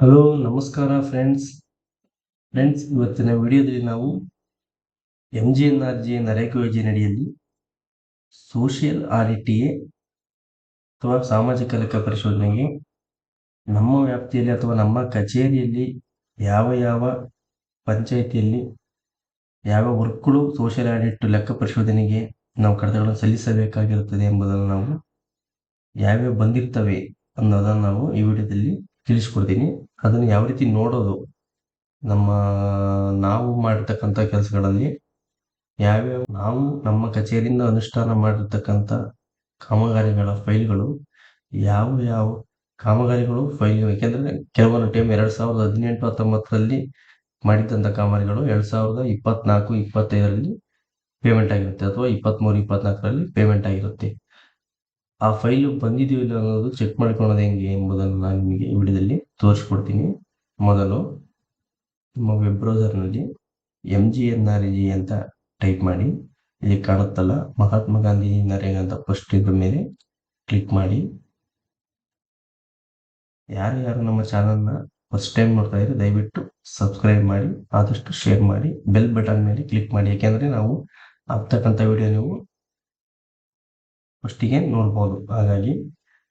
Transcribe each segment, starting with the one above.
Hello ನಮಸ್ಕಾರ friends friends ಇವತ್ತಿನ ವಿಡಿಯೋದಲ್ಲಿ ನಾವು M G N R G NREGA ಯೋಜನೆಯಡಿಯಲ್ಲಿ ಸೋಷಿಯಲ್ ಆಡಿಟಿಗೆ ಅಥವಾ ಸಾಮಾಜಿಕ ಲೆಕ್ಕ ಪರಿಶೋಧನೆಗೆ ನಮ್ಮ ವ್ಯಾಪ್ತಿಯಲ್ಲಿ ಅಥವಾ ನಮ್ಮ ಕಚೇರಿಯಲ್ಲಿ ಯಾವ ಯಾವ ಪಂಚಾಯಿತಿಯಲ್ಲಿ ಯಾವ ವರ್ಕ್ಗಳು ಸೋಷಿಯಲ್ ಆಡಿಟ್ ಲೆಕ್ಕ ಪರಿಶೋಧನೆಗೆ ನಾವು ಕಡತಗಳನ್ನು ಸಲ್ಲಿಸಬೇಕಾಗಿರುತ್ತದೆ ಎಂಬುದನ್ನು ನಾವು ಯಾವ್ಯಾವ ಬಂದಿರ್ತವೆ ಅನ್ನೋದನ್ನು ನಾವು ಈ ವಿಡಿಯೋದಲ್ಲಿ ತಿಳಿಸ್ಕೊಡ್ತೀನಿ. ಅದನ್ನು ಯಾವ ರೀತಿ ನೋಡೋದು, ನಮ್ಮ ನಾವು ಮಾಡಿರ್ತಕ್ಕಂಥ ಕೆಲಸಗಳಲ್ಲಿ, ಯಾವ್ಯಾವ ನಾವು ನಮ್ಮ ಕಚೇರಿಯಿಂದ ಅನುಷ್ಠಾನ ಮಾಡಿರ್ತಕ್ಕಂಥ ಕಾಮಗಾರಿಗಳ ಫೈಲ್ಗಳು, ಯಾವ ಯಾವ ಕಾಮಗಾರಿಗಳು ಫೈಲ್ ಯಾಕೆಂದರೆ ಕೆಲವೊಂದು ಟೈಮ್ ಎರಡು ಸಾವಿರದ ಹದಿನೆಂಟು ಹತ್ತೊಂಬತ್ತರಲ್ಲಿ ಮಾಡಿದ್ದಂಥ ಕಾಮಗಾರಿಗಳು ಎರಡು ಸಾವಿರದ ಇಪ್ಪತ್ನಾಲ್ಕು, ಇಪ್ಪತ್ತೈದರಲ್ಲಿ ಪೇಮೆಂಟ್ ಆಗಿರುತ್ತೆ ಅಥವಾ ಇಪ್ಪತ್ತ್ಮೂರು ಇಪ್ಪತ್ನಾಲ್ಕರಲ್ಲಿ ಪೇಮೆಂಟ್ ಆಗಿರುತ್ತೆ. ಆ ಫೈಲು ಬಂದಿದೆಯೋ ಇಲ್ಲ ಅನ್ನೋದು ಚೆಕ್ ಮಾಡ್ಕೊಳ್ಳೋದು ಹೆಂಗೆ ಎಂಬುದನ್ನು ನಾನು ನಿಮಗೆ ಈ ವಿಡಿಯೋದಲ್ಲಿ ತೋರಿಸ್ಕೊಡ್ತೀನಿ. ಮೊದಲು ನಿಮ್ಮ web ಬ್ರೌಸರ್ನಲ್ಲಿ M G N R G ಅಂತ ಟೈಪ್ ಮಾಡಿ. ಇಲ್ಲಿ ಕಾಣುತ್ತಲ್ಲ, ಮಹಾತ್ಮ ಗಾಂಧಿ ನರೇಗಾ ಅಂತ ಫಸ್ಟ್ ಇದ್ರ ಮೇಲೆ ಕ್ಲಿಕ್ ಮಾಡಿ. ಯಾರು ಯಾರು ನಮ್ಮ ಚಾನಲ್ನ ಫಸ್ಟ್ ಟೈಮ್ ನೋಡ್ತಾ ಇದ್ರೆ ದಯವಿಟ್ಟು ಸಬ್ಸ್ಕ್ರೈಬ್ ಮಾಡಿ, ಆದಷ್ಟು ಶೇರ್ ಮಾಡಿ ಬೆಲ್ ಬಟನ್ ಮೇಲೆ ಕ್ಲಿಕ್ ಮಾಡಿ. ಯಾಕೆಂದರೆ ನಾವು ಆಗ್ತಕ್ಕಂಥ ವಿಡಿಯೋ ನೀವು ಫಸ್ಟಿಗೆ ನೋಡ್ಬೋದು. ಹಾಗಾಗಿ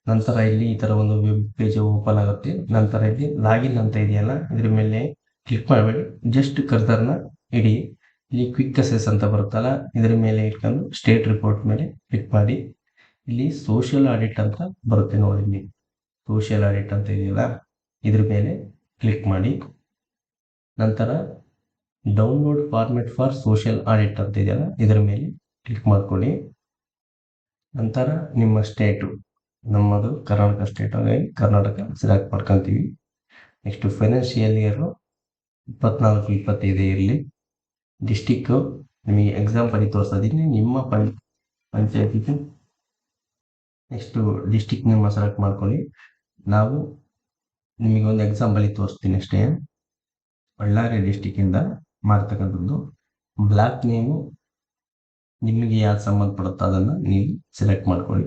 ನಂತರ ಇಲ್ಲಿ ಈ ಥರ ಒಂದು ವೆಬ್ ಪೇಜ್ ಓಪನ್ ಆಗುತ್ತೆ. ನಂತರ ಇಲ್ಲಿ ಲಾಗಿನ್ ಅಂತ ಇದೆಯಲ್ಲ, ಇದ್ರ ಮೇಲೆ ಕ್ಲಿಕ್ ಮಾಡಬೇಡಿ. ಜಸ್ಟ್ ಕರ್ಸರ್ನ ಇಡಿ. ಇಲ್ಲಿ ಕ್ವಿಕ್ ಅಸೆಸ್ ಅಂತ ಬರುತ್ತಲ್ಲ, ಇದರ ಮೇಲೆ ಇಟ್ಕೊಂಡು ಸ್ಟೇಟ್ ರಿಪೋರ್ಟ್ ಮೇಲೆ ಕ್ಲಿಕ್ ಮಾಡಿ. ಇಲ್ಲಿ ಸೋಷಿಯಲ್ ಆಡಿಟ್ ಅಂತ ಬರುತ್ತೆ ನೋಡಿ ಇಲ್ಲಿ. ಸೋಷಿಯಲ್ ಆಡಿಟ್ ಅಂತ ಇದೆಯಲ್ಲ, ಇದ್ರ ಮೇಲೆ ಕ್ಲಿಕ್ ಮಾಡಿ. ನಂತರ download format for social audit ಅಂತ ಇದೆಯಲ್ಲ, ಇದರ ಮೇಲೆ ಕ್ಲಿಕ್ ಮಾಡ್ಕೊಳ್ಳಿ. ನಂತರ ನಿಮ್ಮ ಸ್ಟೇಟು ನಮ್ಮದು ಕರ್ನಾಟಕ ಸ್ಟೇಟ್ ಹಾಗಾಗಿ ಕರ್ನಾಟಕ ಸೆಲೆಕ್ಟ್ ಮಾಡ್ಕೊತೀವಿ. ನೆಕ್ಸ್ಟ್ ಫೈನಾನ್ಷಿಯಲ್ ಇಯರು ಇಪ್ಪತ್ನಾಲ್ಕು, ಇಪ್ಪತ್ತೈದು ಇರಲಿ ಡಿಸ್ಟಿಕ್ಕು ನಿಮಗೆ ಎಕ್ಸಾಮ್ ತೋರಿಸ್ತಾ ಇದ್ದೀನಿ. ನಿಮ್ಮ ಪಂ ಪಂಚಾಯತಿಗೆ ನೆಕ್ಸ್ಟು ಡಿಸ್ಟಿಕ್ ನಿಮ್ಮ ಸೆಲೆಕ್ಟ್ ಮಾಡ್ಕೊಳ್ಳಿ. ನಾವು ನಿಮಗೆ ಒಂದು ಬಲಿ ತೋರಿಸ್ತೀನಿ ಅಷ್ಟೇ. ಬಳ್ಳಾರಿ ಡಿಸ್ಟಿಕ್ಕಿಂದ ಮಾಡ್ತಕ್ಕಂಥದ್ದು. ಬ್ಲಾಕ್ ನೇಮು ನಿಮಗೆ ಯಾವ್ದು ಸಂಬಂಧಪಡುತ್ತೋ ಅದನ್ನು ನೀವು ಸೆಲೆಕ್ಟ್ ಮಾಡ್ಕೊಳ್ಳಿ.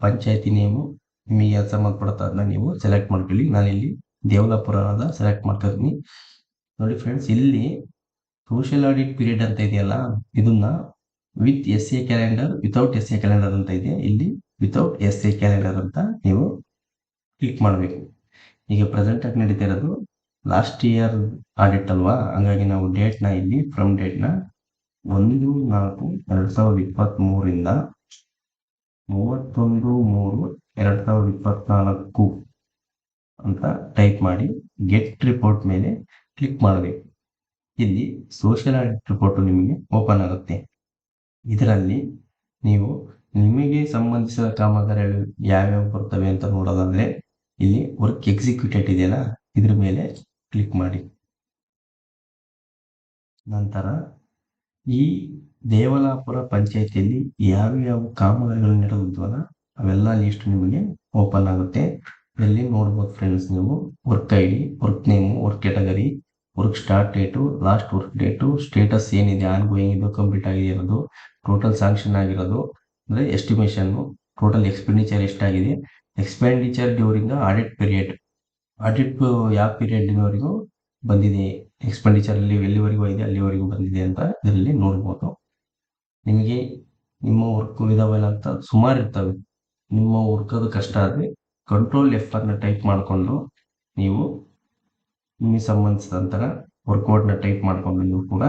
ಪಂಚಾಯತಿ ನೇಮು, ನಿಮಗೆ ಯಾವ್ದು ಸಂಬಂಧಪಡುತ್ತೋ ಅದನ್ನ ನೀವು ಸೆಲೆಕ್ಟ್ ಮಾಡ್ಕೊಳ್ಳಿ. ನಾನಿಲ್ಲಿ ದೇವಲಾಪುರ ಅನ್ನೋದ ಸೆಲೆಕ್ಟ್ ಮಾಡ್ಕೊತೀನಿ ನೋಡಿ ಫ್ರೆಂಡ್ಸ್ ಇಲ್ಲಿ ಸೋಷಿಯಲ್ ಆಡಿಟ್ ಪೀರಿಯಡ್ ಅಂತ ಇದೆಯಲ್ಲ, ಇದನ್ನ with S A calendar without S A calendar ಅಂತ ಇದೆ. ಇಲ್ಲಿ ವಿತೌಟ್ ಎಸ್ ಎ ಕ್ಯಾಲೆಂಡರ್ ಅಂತ ನೀವು ಕ್ಲಿಕ್ ಮಾಡಬೇಕು. ಈಗ ಪ್ರೆಸೆಂಟ್ ಆಗಿ ನಡೀತಾ ಇರೋದು ಲಾಸ್ಟ್ ಇಯರ್ ಆಡಿಟ್ ಅಲ್ವಾ? ಹಂಗಾಗಿ ನಾವು ಡೇಟ್ನ ಇಲ್ಲಿ ಫ್ರಮ್ ಡೇಟ್ನ ಒಂದು, ನಾಲ್ಕು, ಎರಡು ಸಾವಿರದ ಇಪ್ಪತ್ತ್ಮೂರಿಂದ ಮೂವತ್ತೊಂದು, ಮೂರು, ಎರಡು ಸಾವಿರದ ಇಪ್ಪತ್ತ್ನಾಲ್ಕು ಅಂತ ಟೈಪ್ ಮಾಡಿ ಗೆಟ್ ರಿಪೋರ್ಟ್ ಮೇಲೆ ಕ್ಲಿಕ್ ಮಾಡಬೇಕು. ಇಲ್ಲಿ ಸೋಷಿಯಲ್ ಆಡಿಟ್ ರಿಪೋರ್ಟು ನಿಮಗೆ ಓಪನ್ ಆಗುತ್ತೆ. ಇದರಲ್ಲಿ ನೀವು ನಿಮಗೆ ಸಂಬಂಧಿಸಿದ ಕಾಮಗಾರಿಗಳು ಯಾವ್ಯಾವ ಬರ್ತವೆ ಅಂತ ನೋಡೋದಾದರೆ ಇಲ್ಲಿ ವರ್ಕ್ ಎಕ್ಸಿಕ್ಯೂಟೆಡ್ ಇದೆಯಲ್ಲ, ಇದ್ರ ಮೇಲೆ ಕ್ಲಿಕ್ ಮಾಡಿ. ನಂತರ ಈ ದೇವಲಾಪುರ ಪಂಚಾಯತಿಯಲ್ಲಿ ಯಾವ ಕಾಮಗಾರಿಗಳು ನಡೆದಿದ್ವಲ್ಲ ಅವೆಲ್ಲ ಲಿಸ್ಟ್ ನಿಮಗೆ ಓಪನ್ ಆಗುತ್ತೆ. ಇಲ್ಲಿ ನೋಡ್ಬೋದು ಫ್ರೆಂಡ್ಸ್ ನೀವು? Work I D work name work category work start date last work date status ಏನಿದೆ ಆನ್ ಗೋಯಿಂಗ್ ಇದು ಕಂಪ್ಲೀಟ್ ಆಗಿರೋದು ಟೋಟಲ್ ಸ್ಯಾಂಕ್ಷನ್ ಆಗಿರೋದು, ಅಂದರೆ ಎಸ್ಟಿಮೇಷನ್ನು ಟೋಟಲ್ ಎಕ್ಸ್ಪೆಂಡಿಚರ್ ಎಷ್ಟಾಗಿದೆ? Expenditure during audit period audit ಯಾವ ಪೀರಿಯಡ್ವರೆಗೂ ಬಂದಿದೆ. ಎಕ್ಸ್ಪೆಂಡಿಚರ್ ಅಲ್ಲಿ ಎಲ್ಲಿವರೆಗೂ ಇದೆ, ಅಲ್ಲಿವರೆಗೂ ಬಂದಿದೆ ಅಂತ ಇದರಲ್ಲಿ ನೋಡ್ಬೋದು. ನಿಮಗೆ ನಿಮ್ಮ ವರ್ಕ್ ಇದಾವೆಲ್ಲ ಅಂತ ಸುಮಾರು ಇರ್ತವೆ. ನಿಮ್ಮ ವರ್ಕ್ ಅದು ಕಷ್ಟ ಆದರೆ ಕಂಟ್ರೋಲ್ ಎಫ್ ಅನ್ನ ಟೈಪ್ ಮಾಡಿಕೊಂಡು ನೀವು ನಿಮಗೆ ಸಂಬಂಧಿಸಿದಂತಹ ವರ್ಕೌಟ್ನ ಟೈಪ್ ಮಾಡಿಕೊಂಡು ನೀವು ಕೂಡ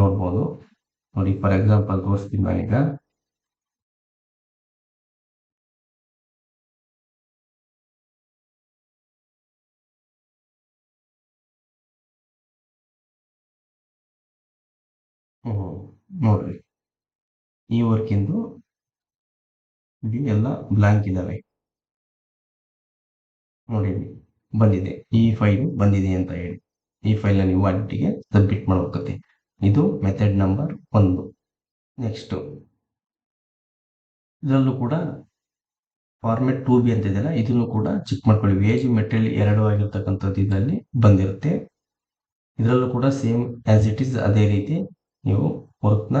ನೋಡ್ಬೋದು. ನೋಡಿ ಫಾರ್ ಎಕ್ಸಾಂಪಲ್ ತೋರಿಸ್ತೀನಿ ನಾನೀಗ. ನೋಡ್ರಿ. ಈ ವರ್ಕಿಂದು ಇಲ್ಲಿ ಎಲ್ಲ ಬ್ಲಾಂಕ್ ಇದ್ದಾವೆ ನೋಡಿ ಬಂದಿದೆ. ಈ ಫೈಲು ಬಂದಿದೆ ಅಂತ ಹೇಳಿ. ಈ ಫೈಲ್ನ ನೀವು ಅಡ್ಡಿಗೆ ಸಬ್ಮಿಟ್ ಮಾಡ್ಬೇಕತ್ತೆ. ಇದು ಮೆಥಡ್ ನಂಬರ್ ಒಂದು. ನೆಕ್ಸ್ಟು ಇದರಲ್ಲೂ ಕೂಡ ಫಾರ್ಮೆಟ್ ಟೂ ಬಿ ಅಂತ ಇದೆಯಲ್ಲ, ಇದನ್ನು ಕೂಡ ಚೆಕ್ ಮಾಡ್ಕೊಳ್ಳಿ. ವೇಜ್ ಮೆಟೀರಿಯಲ್ ಎರಡು ಆಗಿರ್ತಕ್ಕಂಥದ್ದು ಇದರಲ್ಲಿ ಬಂದಿರುತ್ತೆ. ಇದರಲ್ಲೂ ಕೂಡ ಸೇಮ್ ಆ್ಯಸ್ ಇಟ್ ಈಸ್ ಅದೇ ರೀತಿ ನೀವು ವರ್ಕ್ನ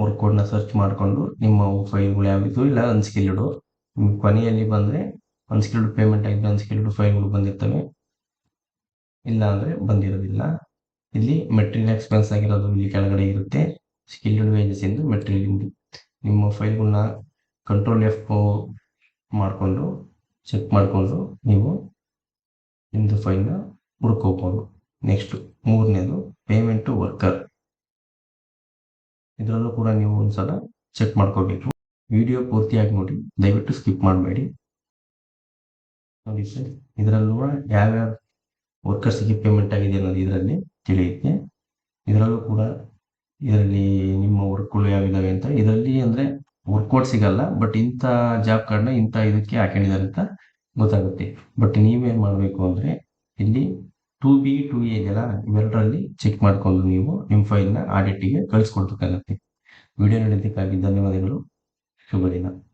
ವರ್ಕ್ ಕೋಡ್ನ ಸರ್ಚ್ ಮಾಡಿಕೊಂಡು ನಿಮ್ಮ ಫೈಲ್ಗಳು ಯಾವಿದ್ದು ಇಲ್ಲ ಅನ್ಸ್ಕಿಲ್ಡು ನಿಮ್ಮ ಕೊನೆಯಲ್ಲಿ ಬಂದರೆ ಅನ್ಸ್ಕಿಲ್ಡ್ ಪೇಮೆಂಟ್ ಆಗಿದೆ ಅನ್ಸ್ಕಿಲ್ಡ್ ಫೈಲ್ಗಳು ಬಂದಿರ್ತವೆ. ಇಲ್ಲ ಅಂದರೆ ಬಂದಿರೋದಿಲ್ಲ. ಇಲ್ಲಿ ಮೆಟೀರಿಯಲ್ ಎಕ್ಸ್ಪೆನ್ಸ್ ಆಗಿರೋದು ಇಲ್ಲಿ ಕೆಳಗಡೆ ಇರುತ್ತೆ. ಸ್ಕಿಲ್ಡ್ ವೇಜಸ್ ಇಂದ ಮೆಟೀರಿಯಲ್ ನಿಮ್ಮ ಫೈಲ್ಗಳನ್ನ ಕಂಟ್ರೋಲ್ ಎಫ್ ಮಾಡಿಕೊಂಡು ಚೆಕ್ ಮಾಡಿಕೊಂಡು ನೀವು ನಿಮ್ಮದು ಫೈಲ್ನ ಹುಡ್ಕೋಬೋದು. ನೆಕ್ಸ್ಟ್ ಮೂರನೇದು ಪೇಮೆಂಟು ವರ್ಕರ್ ಇದರಲ್ಲೂ ಕೂಡ ನೀವು ಒಂದ್ಸಲ ಚೆಕ್ ಮಾಡ್ಕೋಬೇಕು ವಿಡಿಯೋ ಪೂರ್ತಿಯಾಗಿ ನೋಡಿ, ದಯವಿಟ್ಟು ಸ್ಕಿಪ್ ಮಾಡಬೇಡಿ. ನೋಡಿ ಸರ್, ಇದರಲ್ಲೂ ಯಾವ್ಯಾವ ವರ್ಕರ್ಸ್ಗೆ ಪೇಮೆಂಟ್ ಆಗಿದೆ ಅನ್ನೋದು ಇದರಲ್ಲಿ ತಿಳಿಯುತ್ತೆ. ಇದರಲ್ಲೂ ಕೂಡ ಇದರಲ್ಲಿ ನಿಮ್ಮ ವರ್ಕ್ಗಳು ಯಾವಿದಾವೆ ಅಂತ, ಇದರಲ್ಲಿ ಅಂದರೆ ವರ್ಕೌಟ್ ಸಿಗಲ್ಲ ಬಟ್ ಇಂಥ ಜಾಬ್ ಕಾರ್ಡ್ನ ಇಂಥ ಇದಕ್ಕೆ ಹಾಕೊಂಡಿದ್ದಾರೆ ಅಂತ ಗೊತ್ತಾಗುತ್ತೆ. ಬಟ್ ನೀವೇನು ಮಾಡಬೇಕು ಅಂದರೆ, ಇಲ್ಲಿ ಟು ಬಿ ಟು ಎ ಇದೆಯಲ್ಲ ಇವೆರಡರಲ್ಲಿ ಚೆಕ್ ಮಾಡಿಕೊಂಡು ನೀವು ನಿಮ್ಮ ಫೈಲ್ನ ಆಡಿಟಿಗೆ ಕಳಿಸ್ಕೊಡ್ಬೇಕಾಗತ್ತೆ. ವಿಡಿಯೋ ನೋಡಿದ್ದಕ್ಕಾಗಿ ಧನ್ಯವಾದಗಳು. ಶುಭ ದಿನ.